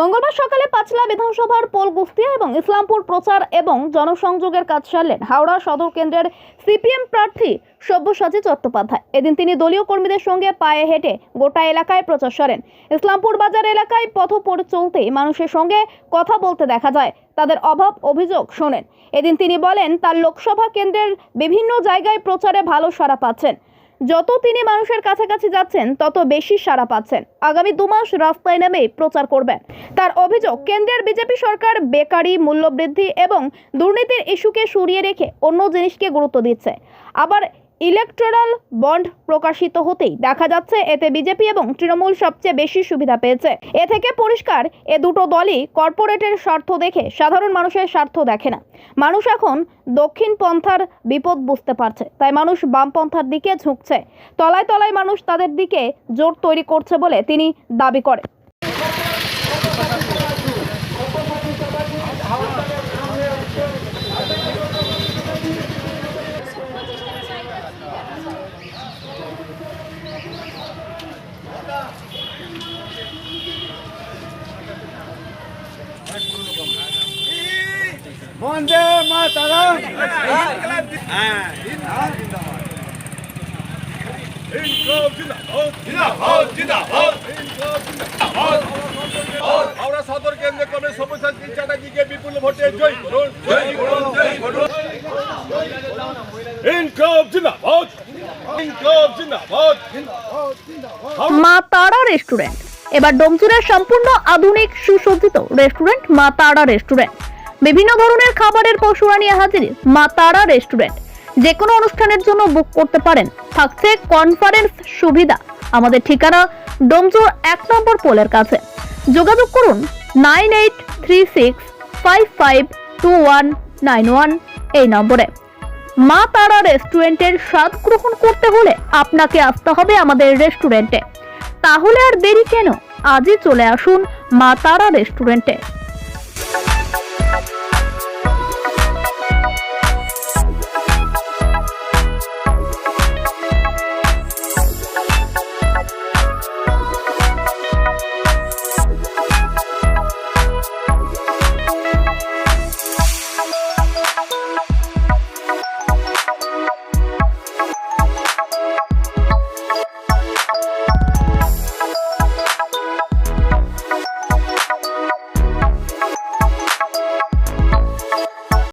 মঙ্গলবার সকালে পাঁচলা বিধানসভার পোল গুফতিয়া এবং ইসলামপুর প্রচার এবং জনসংযোগের কাজ সারলেন হাওড়া সদর কেন্দ্রের সিপিএম প্রার্থী সব্যসাচী চট্টোপাধ্যায়। এদিন তিনি দলীয় কর্মীদের সঙ্গে পায়ে হেঁটে গোটা এলাকায় প্রচার সারেন। ইসলামপুর বাজার এলাকায় পথ পড়ে চলতেই মানুষের সঙ্গে কথা বলতে দেখা যায়, তাদের অভাব অভিযোগ শোনেন। এদিন তিনি বলেন, তার লোকসভা কেন্দ্রের বিভিন্ন জায়গায় প্রচারে ভালো সাড়া পাচ্ছেন। যত তিনি মানুষের কাছাকাছি যাচ্ছেন, তত বেশি সাড়া পাচ্ছেন। আগামী দুমাস রাস্তায় নেমে প্রচার করবেন। তার অভিযোগ, কেন্দ্রের বিজেপি সরকার বেকারি, মূল্যবৃদ্ধি এবং দুর্নীতির ইস্যুকে সরিয়ে রেখে অন্য জিনিসকে গুরুত্ব দিচ্ছে। আবার ইলেকট্রাল বন্ড প্রকাশিত হতেই দেখা যাচ্ছে, এতে বিজেপি এবং তৃণমূল সবচেয়ে বেশি সুবিধা পেয়েছে। এ থেকে পরিষ্কার, এ দুটো দলই কর্পোরেটের স্বার্থ দেখে সাধারণ মানুষের স্বার্থ দেখে না। মানুষ এখন দক্ষিণ পন্থার বিপদ বুঝতে পারছে, তাই মানুষ বামপন্থার দিকে ঝুঁকছে। তলায় তলায় মানুষ তাদের দিকে জোর তৈরি করছে বলে তিনি দাবি করেন। বন্দে মাতারাম। হাওড়া সদর কেন্দ্রে সব্যসাচী চ্যাটার্জিকে বিপুল ভোটে জয়। করুন মা তারা রেস্টুরেন্ট। এবার ডোমচুরের সম্পূর্ণ আধুনিক সুসজ্জিত রেস্টুরেন্ট মা তারা রেস্টুরেন্ট। বিভিন্ন ধরনের খাবারের পশুরা নিয়ে হাজির মা তারা রেস্টুরেন্ট। যে কোনো অনুষ্ঠানের জন্য বুক করতে পারেন। থাকছে কনফারেন্স সুবিধা। আমাদের ঠিকানা ডোমচুর এক নম্বর পোলের কাছে। যোগাযোগ করুন nine eight three six five five two one nine one এই নম্বরে। মা তারা রেস্টুরেন্টের স্বাদ গ্রহণ করতে হলে আপনাকে আসতে হবে আমাদের রেস্টুরেন্টে। তাহলে আর দেরি কেন? আজই চলে আসুন মা তারা রেস্টুরেন্টে।